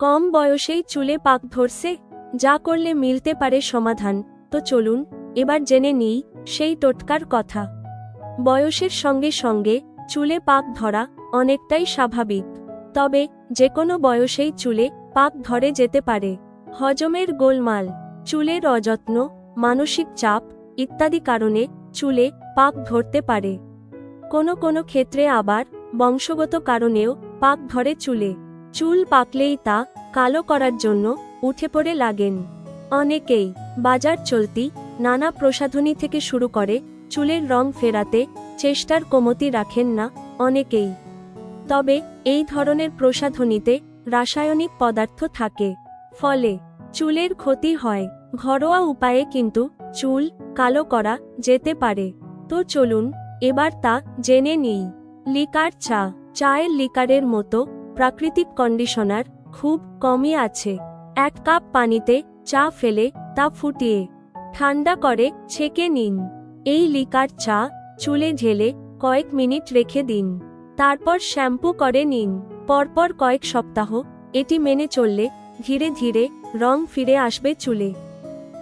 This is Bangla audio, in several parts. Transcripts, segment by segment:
কম বয়সেই চুলে পাক ধরছে, যা করলে মিলতে পারে সমাধান। তো চলুন, এবার জেনে নিই সেই টোটকার কথা। বয়সের সঙ্গে সঙ্গে চুলে পাক ধরা অনেকটাই স্বাভাবিক। তবে যে কোনো বয়সেই চুলে পাক ধরে যেতে পারে। হজমের গোলমাল, চুলের অযত্ন, মানসিক চাপ ইত্যাদি কারণে চুলে পাক ধরতে পারে। কোনো কোনো ক্ষেত্রে আবার বংশগত কারণেও পাক ধরে চুলে। চুল পাকলেই তা কালো করার জন্য উঠে পড়ে লাগেন। অনেকেই বাজার চলতি নানা প্রসাধনী থেকে শুরু করে চুলের রং ফেরাতে চেষ্টার কমতি রাখেন না অনেকেই। তবে এই ধরনের প্রসাধনীতে রাসায়নিক পদার্থ থাকে, ফলে চুলের ক্ষতি হয়। ঘরোয়া উপায়ে কিন্তু চুল কালো করা যেতে পারে। তো চলুন এবার তা জেনে নিই। লিকার চা, চায়ের লিকারের মতো প্রাকৃতিক কন্ডিশনার খুব কমই আছে। এক কাপ পানিতে চা ফেলে তা ফুটিয়ে ঠান্ডা করে ছেঁকে নিন। এই লিকার চা চুলে ঢেলে কয়েক মিনিট রেখে দিন। তারপর শ্যাম্পু করে নিন। পরপর কয়েক সপ্তাহ এটি মেনে চললে ধীরে ধীরে রং ফিরে আসবে চুলে।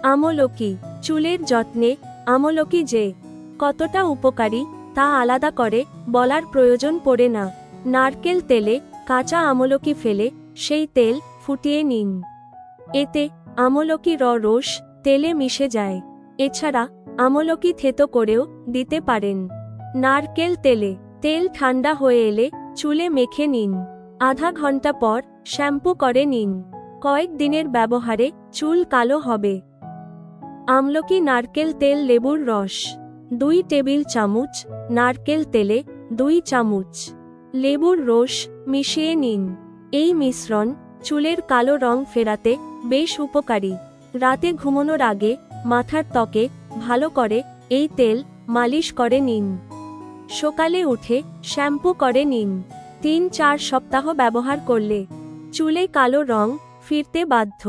আমলকি চুলের যত্নে আমলকি যে কতটা উপকারী তা আলাদা করে বলার প্রয়োজন পড়ে না। নারকেল তেলে কাঁচা আমলকি ফেলে সেই তেল ফুটিয়ে নিন। এতে আমলকি র রস তেলে মিশে যায়। এছাড়া আমলকি থেতো করেও দিতে পারেন। নারকেল তেলে তেল ঠান্ডা হয়ে এলে চুলে মেখে নিন। আধা ঘণ্টা পর শ্যাম্পু করে নিন। কয়েক দিনের ব্যবহারে চুল কালো হবে। আমলকি নারকেল তেল লেবুর রস। দুই টেবিল চামচ নারকেল তেলে দুই চামচ লেবুর রস মিশিয়ে নিন। এই মিশ্রণ চুলের কালো রং ফেরাতে বেশ উপকারী। রাতে ঘুমানোর আগে মাথার ত্বকে ভালো করে এই তেল মালিশ করে নিন। সকালে উঠে শ্যাম্পু করে নিন। তিন চার সপ্তাহ ব্যবহার করলে চুলে কালো রং ফিরতে বাধ্য।